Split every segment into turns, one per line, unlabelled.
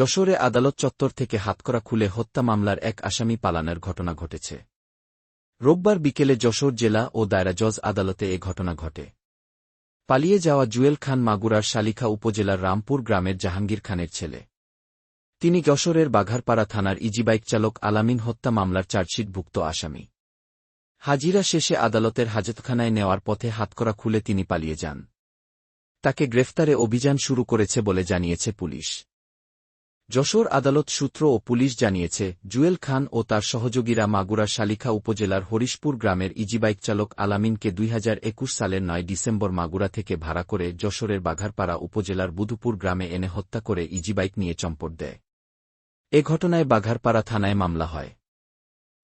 যশোরে আদালত চত্বর থেকে হাতকড়া খুলে হত্যা মামলার এক আসামি পালানোর ঘটনা ঘটেছে। রোববার বিকেলে যশোর জেলা ও দায়রা জজ আদালতে এ ঘটনা ঘটে। পালিয়ে যাওয়া জুয়েল খান মাগুরার শালিখা উপজেলার রামপুর গ্রামের জাহাঙ্গীর খানের ছেলে। তিনি যশোরের বাঘারপাড়া থানার ইজিবাইক চালক আলামিন হত্যা মামলার চার্জশিটভুক্ত আসামি। হাজিরা শেষে আদালতের হাজতখানায় নেওয়ার পথে হাতকড়া খুলে তিনি পালিয়ে যান। তাকে গ্রেফতারে অভিযান শুরু করেছে বলে জানিয়েছে পুলিশ। যশোর আদালত সূত্র ও পুলিশ জানিয়েছে, জুয়েল খান ও তার সহযোগীরা মাগুরা শালিখা উপজেলার হরিশপুর গ্রামের ইজিবাইক চালক আলামিনকে দুই হাজার একুশ সালের নয় ডিসেম্বর মাগুরা থেকে ভাড়া করে যশোরের বাঘারপাড়া উপজেলার বুধুপুর গ্রামে এনে হত্যা করে ইজিবাইক নিয়ে চম্পট দেয়। এ ঘটনায় বাঘারপাড়া থানায় মামলা হয়।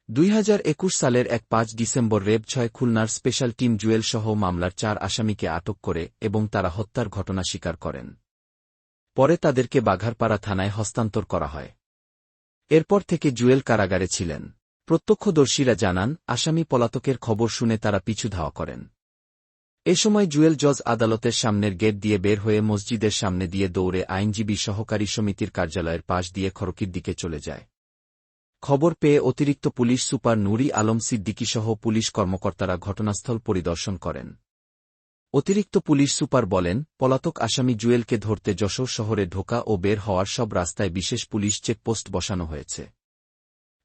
দুই হাজার একুশ সালের এক পাঁচ ডিসেম্বর রেব ছয় খুলনার স্পেশাল টিম জুয়েল সহ মামলার চার আসামিকে আটক করে এবং তারা হত্যার ঘটনা স্বীকার করেন। পরে তাদেরকে বাঘারপাড়া থানায় হস্তান্তর করা হয়। এরপর থেকে জুয়েল কারাগারে ছিলেন। প্রত্যক্ষদর্শীরা জানান, আসামি পলাতকের খবর শুনে তারা পিছু ধাওয়া করেন। এ সময় জুয়েল জজ আদালতের সামনের গেট দিয়ে বের হয়ে মসজিদের সামনে দিয়ে দৌড়ে আইনজীবী সহকারী সমিতির কার্যালয়ের পাশ দিয়ে খড়কির দিকে চলে যায়। খবর পেয়ে অতিরিক্ত পুলিশ সুপার নুরি আলম সিদ্দিকীসহ পুলিশ কর্মকর্তারা ঘটনাস্থল পরিদর্শন করেন। অতিরিক্ত পুলিশ সুপার বলেন, পলাতক আসামি জুয়েলকে ধরতে যশোর শহরে ঢোকা ও বের হওয়ার সব রাস্তায় বিশেষ পুলিশ চেকপোস্ট বসানো হয়েছে।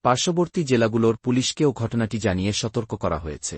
পার্শ্ববর্তী জেলাগুলোর পুলিশকেও ঘটনাটি জানিয়ে সতর্ক করা হয়েছে।